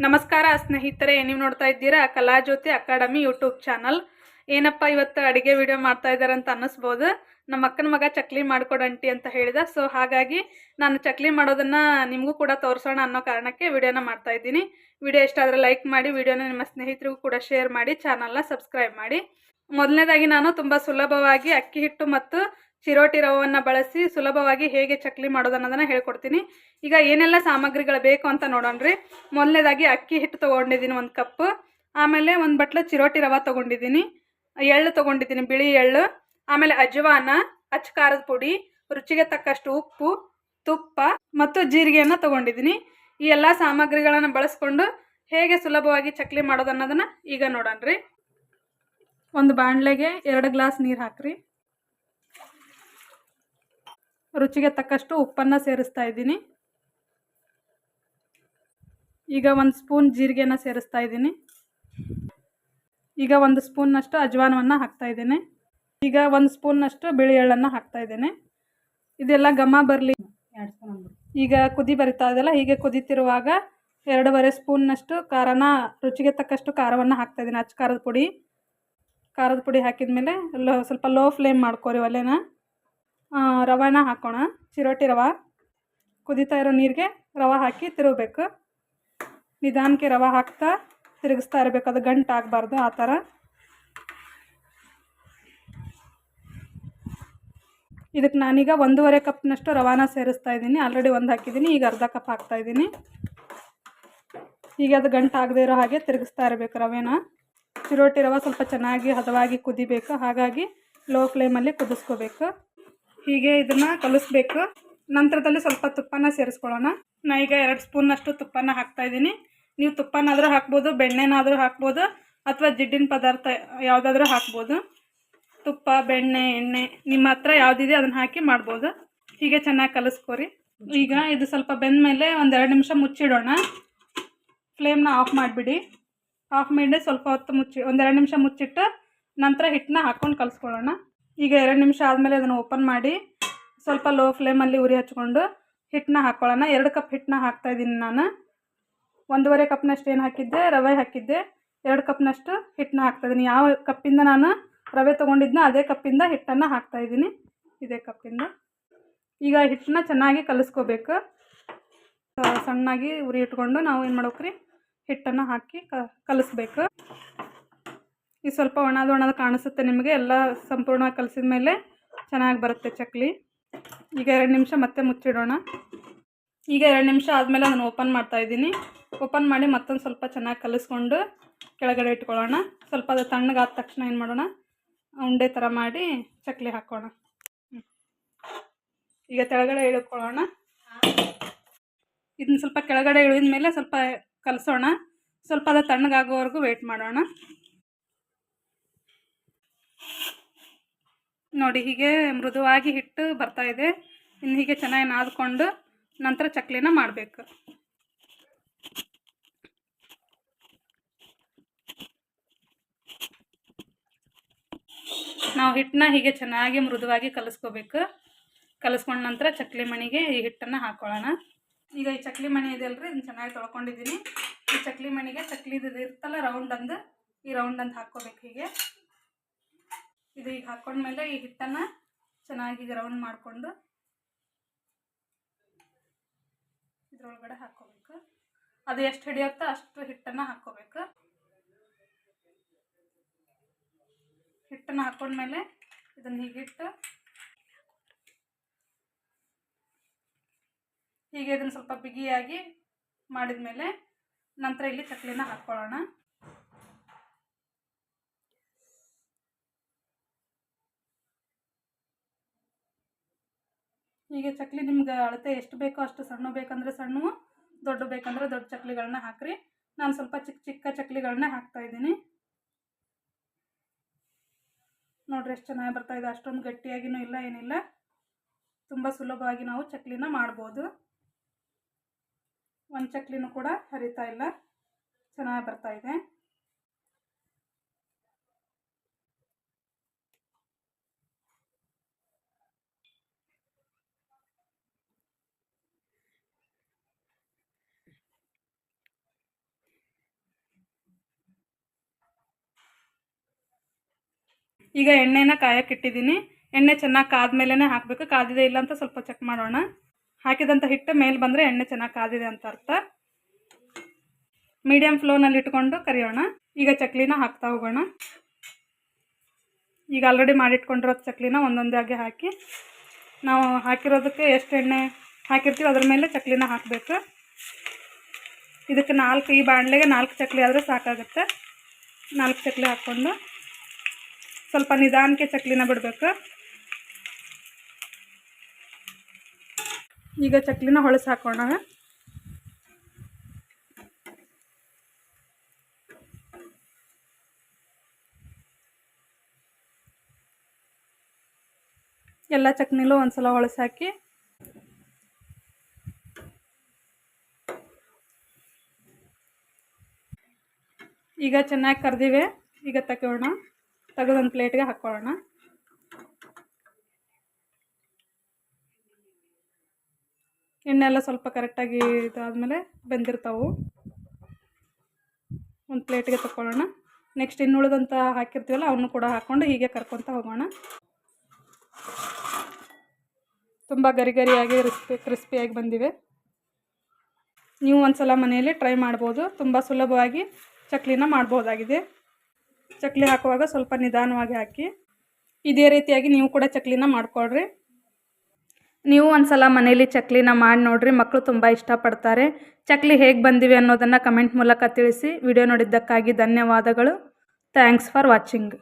ನಮಸ್ಕಾರ ಸ್ನೇಹಿತರೆ, ನೀವು ನೋಡ್ತಾ ಇದ್ದೀರಾ ಕಲಾಜ್ಯೋತಿ ಅಕಾಡೆಮಿ ಯೂಟ್ಯೂಬ್ ಚಾನಲ್. ಏನಪ್ಪ ಇವತ್ತು ಅಡುಗೆ ವಿಡಿಯೋ ಮಾಡ್ತಾ ಇದ್ದಾರೆ ಅಂತ ಅನ್ನಿಸ್ಬೋದು. ನಮ್ಮ ಅಕ್ಕನ ಮಗ ಚಕ್ಲಿ ಮಾಡ್ಕೊಡಂಟಿ ಅಂತ ಹೇಳಿದ. ಸೊ ಹಾಗಾಗಿ ನಾನು ಚಕ್ಲಿ ಮಾಡೋದನ್ನ ನಿಮಗೂ ಕೂಡ ತೋರಿಸೋಣ ಅನ್ನೋ ಕಾರಣಕ್ಕೆ ವಿಡಿಯೋನ ಮಾಡ್ತಾ ಇದ್ದೀನಿ. ವಿಡಿಯೋ ಇಷ್ಟ ಆದರೆ ಲೈಕ್ ಮಾಡಿ, ವಿಡಿಯೋನ ನಿಮ್ಮ ಸ್ನೇಹಿತರಿಗೂ ಕೂಡ ಶೇರ್ ಮಾಡಿ, ಚಾನಲ್ನ ಸಬ್ಸ್ಕ್ರೈಬ್ ಮಾಡಿ. ಮೊದಲನೇದಾಗಿ ನಾನು ತುಂಬ ಸುಲಭವಾಗಿ ಅಕ್ಕಿ ಹಿಟ್ಟು ಮತ್ತು ಚಿರೋಟಿ ರವವನ್ನು ಬಳಸಿ ಸುಲಭವಾಗಿ ಹೇಗೆ ಚಕ್ಲಿ ಮಾಡೋದು ಅನ್ನೋದನ್ನು ಹೇಳ್ಕೊಡ್ತೀನಿ. ಈಗ ಏನೆಲ್ಲ ಸಾಮಗ್ರಿಗಳು ಬೇಕು ಅಂತ ನೋಡೋಣ್ರಿ. ಮೊದಲನೇದಾಗಿ ಅಕ್ಕಿ ಹಿಟ್ಟು ತೊಗೊಂಡಿದ್ದೀನಿ ಒಂದು ಕಪ್. ಆಮೇಲೆ ಒಂದು ಬಟ್ಲು ಚಿರೋಟಿ ರವ ತೊಗೊಂಡಿದ್ದೀನಿ. ಎಳ್ಳು ತೊಗೊಂಡಿದ್ದೀನಿ, ಬಿಳಿ ಎಳ್ಳು. ಆಮೇಲೆ ಅಜ್ವಾನ, ಅಚ್ಚ ಖಾರದ ಪುಡಿ, ರುಚಿಗೆ ತಕ್ಕಷ್ಟು ಉಪ್ಪು, ತುಪ್ಪ ಮತ್ತು ಜೀರಿಗೆಯನ್ನು ತೊಗೊಂಡಿದ್ದೀನಿ. ಈ ಎಲ್ಲ ಸಾಮಗ್ರಿಗಳನ್ನು ಬಳಸ್ಕೊಂಡು ಹೇಗೆ ಸುಲಭವಾಗಿ ಚಕ್ಲಿ ಮಾಡೋದು ಅನ್ನೋದನ್ನು ಈಗ ನೋಡೋಣ್ರಿ. ಒಂದು ಬಾಣಲೆಗೆ ಎರಡು ಗ್ಲಾಸ್ ನೀರು ಹಾಕ್ರಿ. ರುಚಿಗೆ ತಕ್ಕಷ್ಟು ಉಪ್ಪನ್ನು ಸೇರಿಸ್ತಾ ಇದ್ದೀನಿ. ಈಗ ಒಂದು ಸ್ಪೂನ್ ಜೀರಿಗೆನ ಸೇರಿಸ್ತಾ ಇದ್ದೀನಿ. ಈಗ ಒಂದು ಸ್ಪೂನ್ನಷ್ಟು ಅಜ್ವಾನವನ್ನು ಹಾಕ್ತಾ ಇದ್ದೇನೆ. ಈಗ ಒಂದು ಸ್ಪೂನ್ನಷ್ಟು ಬಿಳಿ ಎಳ್ಳನ್ನು ಹಾಕ್ತಾ ಇದ್ದೇನೆ. ಇದೆಲ್ಲ ಘಮ ಬರಲಿ ಈಗ ಕುದಿ ಬರಿತಾ ಇದೆಯಲ್ಲ ಹೀಗೆ ಕುದಿತಿರುವಾಗ ಎರಡೂವರೆ ಸ್ಪೂನ್ನಷ್ಟು ಖಾರನ, ರುಚಿಗೆ ತಕ್ಕಷ್ಟು ಖಾರವನ್ನು ಹಾಕ್ತಾ ಇದ್ದೀನಿ. ಅಚ್ಚ ಖಾರದ ಪುಡಿ ಖಾರದ ಪುಡಿ ಹಾಕಿದ ಮೇಲೆ ಸ್ವಲ್ಪ ಲೋ ಫ್ಲೇಮ್ ಮಾಡ್ಕೋರಿ ಒಲೆನ. ರವಾನ ಹಾಕೋಣ. ಚಿರೋಟಿ ರವೆ. ಕುದೀತಾ ಇರೋ ನೀರಿಗೆ ರವೆ ಹಾಕಿ ತಿರುಗಬೇಕು. ನಿಧಾನಕ್ಕೆ ರವೆ ಹಾಕ್ತಾ ತಿರುಗಿಸ್ತಾ ಇರಬೇಕು. ಅದು ಗಂಟು ಆಗಬಾರ್ದು ಆ ಥರ. ಇದಕ್ಕೆ ನಾನೀಗ ಒಂದೂವರೆ ಕಪ್ನಷ್ಟು ರವಾನ ಸೇರಿಸ್ತಾ ಇದ್ದೀನಿ. ಆಲ್ರೆಡಿ ಒಂದು ಹಾಕಿದ್ದೀನಿ. ಈಗ ಅರ್ಧ ಕಪ್ ಹಾಕ್ತಾ ಇದ್ದೀನಿ. ಈಗ ಅದು ಗಂಟು ಆಗದೇ ಇರೋ ಹಾಗೆ ತಿರುಗಿಸ್ತಾ ಇರಬೇಕು ರವೆನ. ಚಿರೋಟಿ ರವೆ ಸ್ವಲ್ಪ ಚೆನ್ನಾಗಿ ಹದವಾಗಿ ಕುದಿಬೇಕು. ಹಾಗಾಗಿ ಲೋ ಫ್ಲೇಮಲ್ಲಿ ಕುದಿಸ್ಕೋಬೇಕು. ಹೀಗೆ ಇದನ್ನು ಕಲಿಸ್ಬೇಕು. ನಂತರದಲ್ಲಿ ಸ್ವಲ್ಪ ತುಪ್ಪನ ಸೇರಿಸ್ಕೊಳ್ಳೋಣ. ನಾ ಈಗ ಎರಡು ಸ್ಪೂನಷ್ಟು ತುಪ್ಪನ ಹಾಕ್ತಾ ಇದ್ದೀನಿ. ನೀವು ತುಪ್ಪನಾದರೂ ಹಾಕ್ಬೋದು, ಬೆಣ್ಣೆನಾದರೂ ಹಾಕ್ಬೋದು, ಅಥವಾ ಜಿಡ್ಡಿನ ಪದಾರ್ಥ ಯಾವುದಾದ್ರೂ ಹಾಕ್ಬೋದು. ತುಪ್ಪ, ಬೆಣ್ಣೆ, ಎಣ್ಣೆ, ನಿಮ್ಮ ಹತ್ರ ಯಾವುದಿದೆ ಅದನ್ನು ಹಾಕಿ ಮಾಡ್ಬೋದು. ಹೀಗೆ ಚೆನ್ನಾಗಿ ಕಲಿಸ್ಕೊರಿ. ಈಗ ಇದು ಸ್ವಲ್ಪ ಬೆಂದ ಮೇಲೆ ಒಂದೆರಡು ನಿಮಿಷ ಮುಚ್ಚಿಡೋಣ. ಫ್ಲೇಮ್ನ ಆಫ್ ಮಾಡಿಬಿಡಿ. ಆಫ್ ಮಾಡಿ ಸ್ವಲ್ಪ ಹೊತ್ತು ಮುಚ್ಚಿ, ಒಂದೆರಡು ನಿಮಿಷ ಮುಚ್ಚಿಟ್ಟು ನಂತರ ಹಿಟ್ಟನ್ನ ಹಾಕ್ಕೊಂಡು ಕಲಿಸ್ಕೊಳ್ಳೋಣ. ಈಗ ಎರಡು ನಿಮಿಷ ಆದಮೇಲೆ ಅದನ್ನು ಓಪನ್ ಮಾಡಿ ಸ್ವಲ್ಪ ಲೋ ಫ್ಲೇಮಲ್ಲಿ ಉರಿ ಹಚ್ಕೊಂಡು ಹಿಟ್ಟನ್ನ ಹಾಕ್ಕೊಳ್ಳೋಣ ಎರಡು ಕಪ್ ಹಿಟ್ಟನ್ನ ಹಾಕ್ತಾಯಿದ್ದೀನಿ ನಾನು. ಒಂದೂವರೆ ಕಪ್ನಷ್ಟು ಏನು ಹಾಕಿದ್ದೆ? ರವೆ ಹಾಕಿದ್ದೆ. ಎರಡು ಕಪ್ನಷ್ಟು ಹಿಟ್ಟನ್ನ ಹಾಕ್ತಾಯಿದ್ದೀನಿ ಯಾವ ಕಪ್ಪಿಂದ ನಾನು ರವೆ ತೊಗೊಂಡಿದ್ನೋ ಅದೇ ಕಪ್ಪಿಂದ ಹಿಟ್ಟನ್ನು ಹಾಕ್ತಾಯಿದ್ದೀನಿ ಇದೇ ಕಪ್ಪಿಂದ ಈಗ ಹಿಟ್ಟನ್ನ ಚೆನ್ನಾಗಿ ಕಲಿಸ್ಕೋಬೇಕು. ಸಣ್ಣಾಗಿ ಉರಿ ಇಟ್ಕೊಂಡು ನಾವು ಏನು ಮಾಡ್ಬೇಕ್ರಿ? ಹಿಟ್ಟನ್ನು ಹಾಕಿ ಕಲಿಸ್ಬೇಕು. ಇದು ಸ್ವಲ್ಪ ಒಣದು ಒಣದು ಕಾಣಿಸುತ್ತೆ ನಿಮಗೆ. ಎಲ್ಲ ಸಂಪೂರ್ಣ ಕಲಸಿದ ಮೇಲೆ ಚೆನ್ನಾಗಿ ಬರುತ್ತೆ ಚಕ್ಲಿ. ಈಗ ಎರಡು ನಿಮಿಷ ಮತ್ತೆ ಮುಚ್ಚಿಡೋಣ. ಈಗ ಎರಡು ನಿಮಿಷ ಆದಮೇಲೆ ನಾನು ಓಪನ್ ಮಾಡ್ತಾಯಿದ್ದೀನಿ ಓಪನ್ ಮಾಡಿ ಮತ್ತೊಂದು ಸ್ವಲ್ಪ ಚೆನ್ನಾಗಿ ಕಲಿಸ್ಕೊಂಡು ಕೆಳಗಡೆ ಇಟ್ಕೊಳ್ಳೋಣ. ಸ್ವಲ್ಪ ಅದು ತಣ್ಣಗಾದ ತಕ್ಷಣ ಏನು ಮಾಡೋಣ? ಉಂಡೆ ಥರ ಮಾಡಿ ಚಕ್ಲಿ ಹಾಕೋಣ. ಈಗ ಕೆಳಗಡೆ ಇಳ್ಕೊಳ್ಳೋಣ. ಇದನ್ನ ಸ್ವಲ್ಪ ಕೆಳಗಡೆ ಇಳಿದ ಮೇಲೆ ಸ್ವಲ್ಪ ಕಲಸೋಣ. ಸ್ವಲ್ಪ ಅದು ತಣ್ಣಗಾಗೋವರೆಗೂ ವೆಯ್ಟ್ ಮಾಡೋಣ. ನೋಡಿ ಹೀಗೆ ಮೃದುವಾಗಿ ಹಿಟ್ಟು ಬರ್ತಾ ಇದೆ. ಇನ್ನು ಹೀಗೆ ಚೆನ್ನಾಗಿ ನಾದ್ಕೊಂಡು ನಂತರ ಚಕ್ಲಿನ ಮಾಡಬೇಕು. ನಾವು ಹಿಟ್ಟನ್ನ ಹೀಗೆ ಚೆನ್ನಾಗಿ ಮೃದುವಾಗಿ ಕಲಿಸ್ಕೋಬೇಕು. ಕಲಿಸ್ಕೊಂಡ ನಂತರ ಚಕ್ಲಿ ಮಣಿಗೆ ಈ ಹಿಟ್ಟನ್ನು ಹಾಕ್ಕೊಳ್ಳೋಣ ಈಗ ಈ ಚಕ್ಲಿ ಮಣಿ ಇದೆಯಲ್ರಿ ಇದನ್ನ ಚೆನ್ನಾಗಿ ತೊಳ್ಕೊಂಡಿದ್ದೀನಿ. ಈ ಚಕ್ಲಿ ಮಣಿಗೆ ಚಕ್ಲಿದು ಇರ್ತಲ್ಲ ರೌಂಡ್ ಅಂದು. ಈ ರೌಂಡ್ ಅಂತ ಹಾಕ್ಕೋಬೇಕು ಹೀಗೆ. ಇದು ಈಗ ಹಾಕ್ಕೊಂಡ್ಮೇಲೆ ಈ ಹಿಟ್ಟನ್ನು ಚೆನ್ನಾಗಿ ರೌಂಡ್ ಮಾಡಿಕೊಂಡು ಇದ್ರೊಳಗಡೆ ಹಾಕ್ಕೋಬೇಕು. ಅದು ಎಷ್ಟು ಹಿಡಿಯುತ್ತೋ ಅಷ್ಟು ಹಿಟ್ಟನ್ನು ಹಾಕ್ಕೋಬೇಕು. ಹಿಟ್ಟನ್ನು ಹಾಕ್ಕೊಂಡ್ಮೇಲೆ ಇದನ್ನು ಹೀಗಿಟ್ಟು ಹೀಗೆ ಇದನ್ನು ಸ್ವಲ್ಪ ಬಿಗಿಯಾಗಿ ಮಾಡಿದ ಮೇಲೆ ನಂತರ ಇಲ್ಲಿ ಚಕ್ಲಿನ ಹಾಕ್ಕೊಳ್ಳೋಣ. ಹೀಗೆ ಚಕ್ಲಿ ನಿಮ್ಗೆ ಅಳತೆ ಎಷ್ಟು ಬೇಕೋ ಅಷ್ಟು ಸಣ್ಣ ಬೇಕಂದ್ರೆ ಸಣ್ಣ, ದೊಡ್ಡ ಬೇಕಂದ್ರೆ ದೊಡ್ಡ ಚಕ್ಲಿಗಳನ್ನ ಹಾಕ್ರಿ. ನಾನು ಸ್ವಲ್ಪ ಚಿಕ್ಕ ಚಿಕ್ಕ ಚಕ್ಲಿಗಳನ್ನ ಹಾಕ್ತಾ ಇದ್ದೀನಿ. ನೋಡ್ರಿ ಎಷ್ಟು ಚೆನ್ನಾಗಿ ಬರ್ತಾ ಇದೆ. ಅಷ್ಟೊಂದು ಗಟ್ಟಿಯಾಗಿನೂ ಇಲ್ಲ, ಏನಿಲ್ಲ. ತುಂಬ ಸುಲಭವಾಗಿ ನಾವು ಚಕ್ಲಿನ ಮಾಡ್ಬೋದು. ಒಂದು ಚಕ್ಲಿನೂ ಕೂಡ ಹರಿತಾ ಇಲ್ಲ. ಚೆನ್ನಾಗಿ ಬರ್ತಾ ಇದೆ. ಈಗ ಎಣ್ಣೆನ ಕಾಯಕ್ಕಿಟ್ಟಿದ್ದೀನಿ. ಎಣ್ಣೆ ಚೆನ್ನಾಗಿ ಕಾದ್ಮೇಲೆ ಹಾಕಬೇಕು. ಕಾದಿದೆ ಇಲ್ಲ ಅಂತ ಸ್ವಲ್ಪ ಚೆಕ್ ಮಾಡೋಣ. ಹಾಕಿದಂಥ ಹಿಟ್ಟು ಮೇಲೆ ಬಂದರೆ ಎಣ್ಣೆ ಚೆನ್ನಾಗಿ ಕಾದಿದೆ ಅಂತ ಅರ್ಥ. ಮೀಡಿಯಮ್ ಫ್ಲೋನಲ್ಲಿ ಇಟ್ಕೊಂಡು ಕರಿಯೋಣ. ಈಗ ಚಕ್ಲಿನ ಹಾಕ್ತಾ ಹೋಗೋಣ. ಈಗ ಆಲ್ರೆಡಿ ಮಾಡಿಟ್ಕೊಂಡಿರೋ ಚಕ್ಲಿನ ಒಂದೊಂದಾಗಿ ಹಾಕಿ. ನಾವು ಹಾಕಿರೋದಕ್ಕೆ ಎಷ್ಟು ಎಣ್ಣೆ ಹಾಕಿರ್ತೀವಿ ಅದ್ರ ಮೇಲೆ ಚಕ್ಲಿನ ಹಾಕಬೇಕು. ಇದಕ್ಕೆ ನಾಲ್ಕು, ಈ ಬಾಣಲೆಗೆ ನಾಲ್ಕು ಚಕ್ಲಿ ಆದರೆ ಸಾಕಾಗುತ್ತೆ. ನಾಲ್ಕು ಚಕ್ಲಿ ಹಾಕ್ಕೊಂಡು ಸ್ವಲ್ಪ ನಿಧಾನಕ್ಕೆ ಚಕ್ಲಿನ ಬಿಡಬೇಕು. ಈಗ ಚಕ್ಲಿನ ಹೊಳಸಿ ಹಾಕೋಣ. ಎಲ್ಲ ಚಕ್ನಿಲೂ ಒಂದ್ಸಲ ಹೊಳಸಿ ಹಾಕಿ. ಈಗ ಚೆನ್ನಾಗಿ ಕರೆದಿವೆ. ಈಗ ತಗೊಳ್ಳೋಣ ತೆಗೆದೊಂದು ಪ್ಲೇಟ್ಗೆ ಹಾಕ್ಕೊಳ್ಳೋಣ ಎಣ್ಣೆ ಎಲ್ಲ ಸ್ವಲ್ಪ ಕರೆಕ್ಟಾಗಿ ಇದಾದಮೇಲೆ ಬೆಂದಿರ್ತಾವು. ಒಂದು ಪ್ಲೇಟ್ಗೆ ತಗೊಳ್ಳೋಣ ನೆಕ್ಸ್ಟ್ ಇನ್ನು ಉಳಿದಂತ ಹಾಕಿರ್ತೀವಲ್ಲ, ಅವನು ಕೂಡ ಹಾಕ್ಕೊಂಡು ಹೀಗೆ ಕರ್ಕೊತ ಹೋಗೋಣ. ತುಂಬ ಗರಿ ಗರಿಯಾಗಿ ರಿಸ್ಪಿ ಕ್ರಿಸ್ಪಿಯಾಗಿ ಬಂದಿವೆ. ನೀವು ಒಂದು ಸಲ ಮನೆಯಲ್ಲಿ ಟ್ರೈ ಮಾಡ್ಬೋದು. ತುಂಬ ಸುಲಭವಾಗಿ ಚಕ್ಲಿನ ಮಾಡ್ಬೋದಾಗಿದೆ. ಚಕ್ಲಿ ಹಾಕುವಾಗ ಸ್ವಲ್ಪ ನಿಧಾನವಾಗಿ ಹಾಕಿ ಇದೇ ರೀತಿಯಾಗಿ ನೀವು ಕೂಡ ಚಕ್ಲಿನ ಮಾಡಿಕೊಳ್ರಿ. ನೀವು ಒಂದ್ಸಲ ಮನೇಲಿ ಚಕ್ಲಿನ ಮಾಡಿ ನೋಡ್ರಿ ಮಕ್ಕಳು ತುಂಬ ಇಷ್ಟಪಡ್ತಾರೆ. ಚಕ್ಲಿ ಹೇಗೆ ಬಂದಿವೆ ಅನ್ನೋದನ್ನು ಕಮೆಂಟ್ ಮೂಲಕ ತಿಳಿಸಿ. ವಿಡಿಯೋ ನೋಡಿದ್ದಕ್ಕಾಗಿ ಧನ್ಯವಾದಗಳು. Thanks for watching.